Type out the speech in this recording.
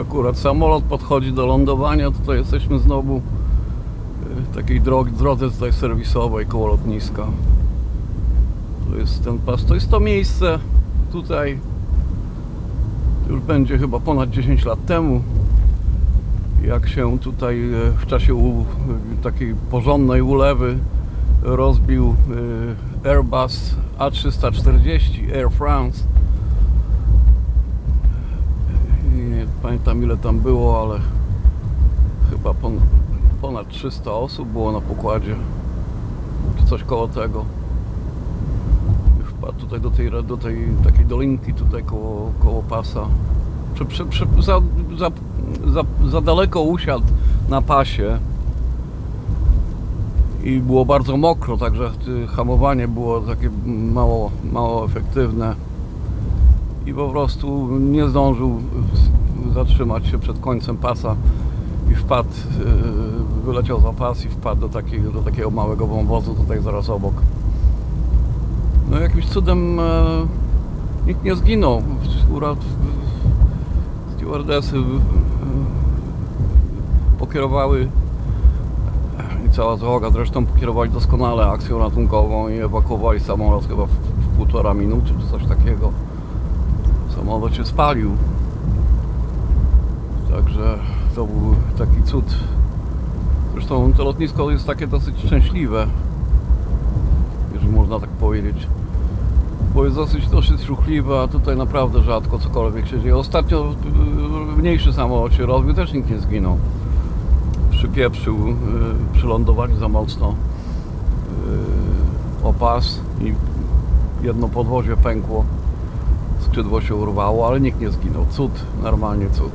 akurat samolot podchodzi do lądowania, tutaj jesteśmy znowu w takiej drogi, drodze tutaj serwisowej koło lotniska. To jest ten pas, to jest to miejsce tutaj już będzie chyba ponad 10 lat temu jak się tutaj e, w czasie u, takiej porządnej ulewy rozbił e, Airbus A340 Air France I nie pamiętam ile tam było, ale chyba pon, ponad 300 osób było na pokładzie czy coś koło tego. Wpadł tutaj do tej, do tej takiej dolinki tutaj koło, koło pasa. Prze, prze, prze, za, za, za, za daleko usiadł na pasie i było bardzo mokro, także hamowanie było takie mało, mało efektywne. I po prostu nie zdążył zatrzymać się przed końcem pasa i wpadł, y, wyleciał za pas i wpadł do takiego, do takiego małego wąwozu tutaj zaraz obok. No jakimś cudem e, nikt nie zginął. Urat, stewardesy pokierowały i cała załoga zresztą pokierowali doskonale akcją ratunkową i ewakuowali samolot chyba w, w półtora minuty czy coś takiego. Samolot się spalił. Także to był taki cud. Zresztą to lotnisko jest takie dosyć szczęśliwe, jeżeli można tak powiedzieć. Bo jest dosyć, dosyć ruchliwe, a tutaj naprawdę rzadko cokolwiek się dzieje. Ostatnio y, mniejszy samolot się rozbił, też nikt nie zginął. Przypieprzył, y, przylądowali za mocno y, o pas i jedno podwozie pękło, skrzydło się urwało, ale nikt nie zginął. Cud, normalnie cud.